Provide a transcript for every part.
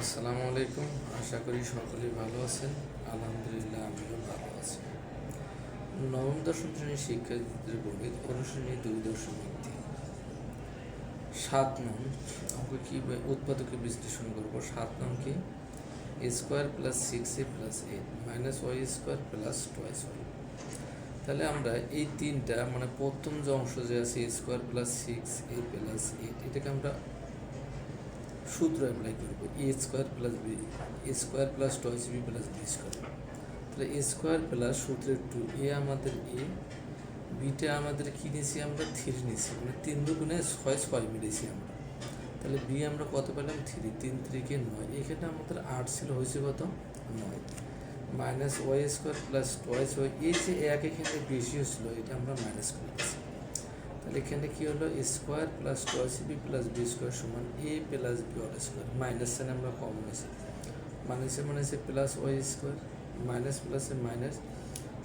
আসসালামু আলাইকুম। আশা করি সকলেই ভালো আছেন। আলহামদুলিল্লাহ, আমিও ভালো আছি। নবম দশম শ্রেণির শিক্ষার্থীদের গণিত অনুশ্রেণী দুই দশমিক তিন। সাত নং অঙ্ক কি উৎপাদকে বিশ্লেষণ করব। সাত নং কি? Square plus six A plus eight minus Y square plus twice Y তাহলে আমরা এই তিনটা মানে প্রথম যে অংশ যে আছে square plus six A plus eight, এটাকে আমরা সূত্র অ্যাপ্লাই করব? A square plus B A square plus twice B plus B square তাহলে এ স্কোয়ার প্লাস সূত্রের টু এ আমাদের এ বিটা আমাদের কী নিয়েছি আমরা? থ্রি নিয়েছি। মানে তিন দুগুণে ছয় ছয় মিলেছি আমরা। তাহলে বি আমরা কত পেলাম? থ্রি তিন থ্রিকে নয়। এখানে আমাদের আট ছিল, হয়েছে কত? নয়। Minus Y square plus twice Y এই যে এক এখানে বেশি হচ্ছিল এটা আমরা মাইনাস করে দিচ্ছি এখানে কি হলো? Square plus twice B plus B square সমান A plus B all square minus sign আমরা কম নিয়েছি মাইনাসে মাইনাসে প্লাস ওয়াই স্কোয়ার মাইনাস প্লাসে মাইনাস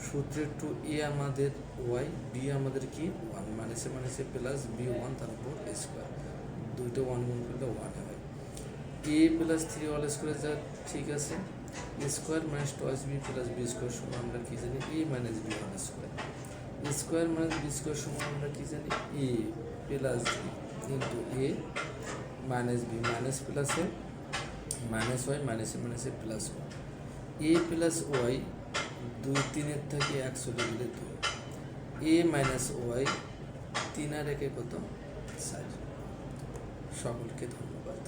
সূত্রের টু এ আমাদের ওয়াই বি আমাদের কি? ওয়ান মাইনাসে মাইনাসে প্লাস বি ওয়ান তারপর স্কোয়ার দুইটা ওয়ান গুণ করলে ওয়ান হয়। A plus three all square যা ঠিক আছে। Square minus twice B plus B square সমান আমরা কি জানি? A minus B one square square minus B square সমান আমরা কি জানি? A plus B into A minus B minus প্লাসে মাইনাস ওয়াই মাইনাসে মাইনাসে plus Y A plus Y দুই তিনের থেকে এক চলে গেলে দুই এ মাইনাস ওয়াই তিন আর একে কত? চার। সকলকে ধন্যবাদ।